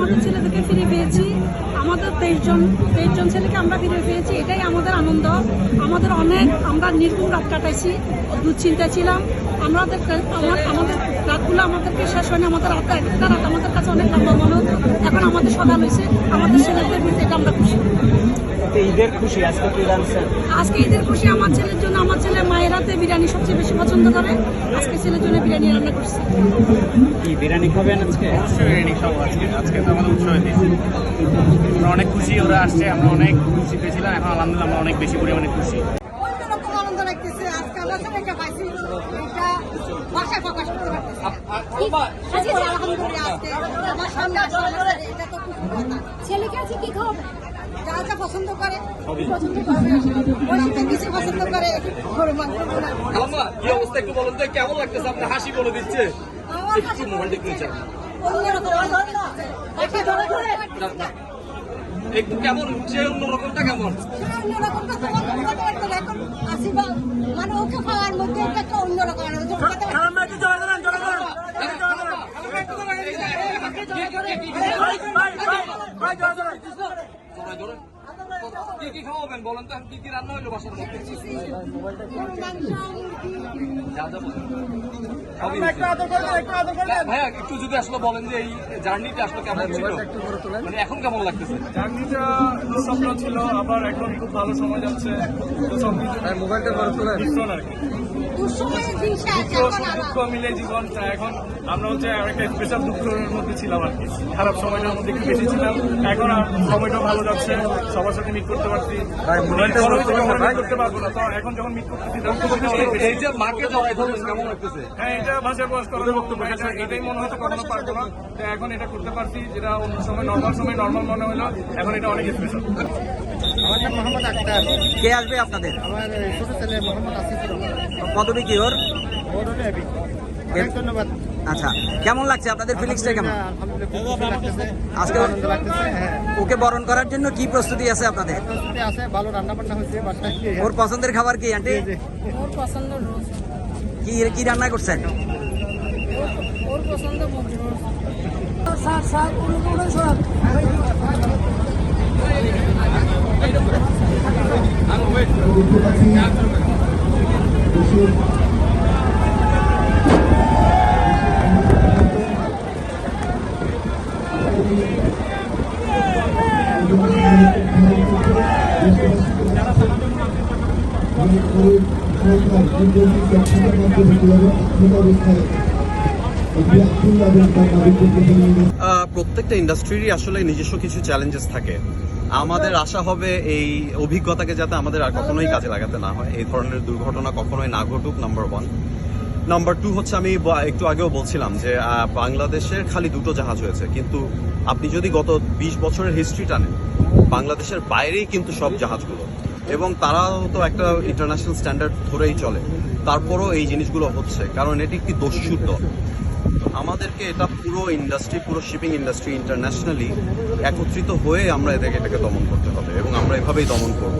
আমাদের ছেলেদেরকে ফিরে পেয়েছি। আমাদের তেইশ জন তেইশ জন ছেলেকে আমরা ফিরে পেয়েছি। এটাই আমাদের আনন্দ। আমাদের অনেক, আমরা নির্গুণ রাত কাটাইছি দুশ্চিন্তায় ছিলাম। আমাদের আমাদের রাতগুলো আমাদেরকে শেষ হয়নি। আমাদের রাত একটা রাত আমাদের কাছে অনেক লম্বা মনে এখন আমাদের সদান হয়েছে। আমাদের ছেলেদের এটা আমরা খুশি ঈদের খুশি আজকে আজকে ঈদের খুশি আমার ছেলের জন্য। আমার ছেলে মায়ের হাতে বিরিয়ানি সবচেয়ে বেশি পছন্দ করে। আজকে ছেলের জন্য বিরিয়ানি রান্না করছি। কি বিরিয়ানি খাবেন আজকে? বিরিয়ানি খাব আজকে। আজকে তো আমাদের উৎসব আমরা অনেক খুশি ওরা আসছে আমরা অনেক খুশি পেয়েছিলাম। এখন আলহামদুলিল্লাহ আমরা অনেক বেশি পরিমাণে খুশি। তো খুব কথা। ছেলেকে আছে কি খাওয়াবে? যা যা পছন্দ করে পছন্দ করবে। ওরা কিছু পছন্দ করে গরু মাংস কি অবস্থা একটু বলুন তো কেমন লাগতেছে? আপনার হাসি বলে দিচ্ছে। আমার একটু মোবাইল দেখতে চাই। একটা কেমন? সে অন্যরকমটা কেমন? অন্যরকম কথা বলতে বলতে পারতো না। এখন আসি llora. কি কি খাওয়াবেন বলেন তো? কি কি রান্না হইল বাসার মধ্যে? গরু মাংস মুরগি যা যা বলেন ভাইয়া একটু যদি আসলে বলেন যে এই জার্নিটা আসলে কেমন ছিল? মানে এখন কেমন লাগতেছে? জার্নিটা দুঃস্বপ্ন ছিল আবার এখন খুব ভালো সময় যাচ্ছে। সব মোবাইলটা দুঃখ মিলে জীবন এখন আমরা হচ্ছে একটা স্পেশাল দুঃখের মধ্যে ছিলাম আর কি। খারাপ সময়টার মধ্যে একটু বেশি ছিলাম। এখন আর সময়টা ভালো যাচ্ছে। সবার সাথে মিট করতে পারছি। পরবর্তীতে করতে পারব না তো এখন যখন মিট করতেছি তখন খুব খুশি লাগছে। এই যে মার্কে জড়াই ধরলেন কেমন লাগতেছে? হ্যাঁ এটা ভাষা প্রকাশ করার বক্তব্য এটা- এটাই মনে হয়তো কখনো পারব না। তো এখন এটা করতে পারছি যেটা অন্য সময় নর্মাল সময় নর্মাল মনে হলো। এখন এটা অনেক স্পেশাল আমার নাম মোহাম্মদ আক্তার। কে আসবে আপনাদের? আমার ছোট ছেলে মোহাম্মদ আসিফুর রহমান। কতটি কি? ওর ধন্যবাদ। আচ্ছা কেমন লাগছে? আপনাদের ফিলিংসটা কেমন? আজকে হ্যাঁ। ওকে বরণ করার জন্য কি প্রস্তুতি আছে আপনাদের? প্রস্তুতি আছে? ভালো রান্না বান্না হয়েছে বাসায় ওর পছন্দের খাবার কি আন্টি? কি কি রান্না করছেন? ওর পছন্দ প্রত্যেকটা ইন্ডাস্ট্রিরই আসলে নিজস্ব কিছু চ্যালেঞ্জেস থাকে। আমাদের আশা হবে এই অভিজ্ঞতাকে যাতে আমাদের আর কখনোই কাজে লাগাতে না হয়। এই ধরনের দুর্ঘটনা কখনোই না ঘটুক নাম্বার ওয়ান নাম্বার টু হচ্ছে আমি একটু আগেও বলছিলাম যে বাংলাদেশের খালি দুটো জাহাজ হয়েছে, কিন্তু আপনি যদি গত বিশ বছরের হিস্ট্রি টানেন, বাংলাদেশের বাইরেই কিন্তু সব জাহাজগুলো, এবং তারাও তো একটা ইন্টারন্যাশনাল স্ট্যান্ডার্ড ধরেই চলে, তারপরও এই জিনিসগুলো হচ্ছে, কারণ এটি একটি দস্যুদ্ধ আমাদেরকে এটা পুরো ইন্ডাস্ট্রি পুরো শিপিং ইন্ডাস্ট্রি ইন্টারন্যাশনালি একত্রিত হয়ে আমরা এদেরকে এটাকে দমন করতে হবে, এবং আমরা এভাবেই দমন করব।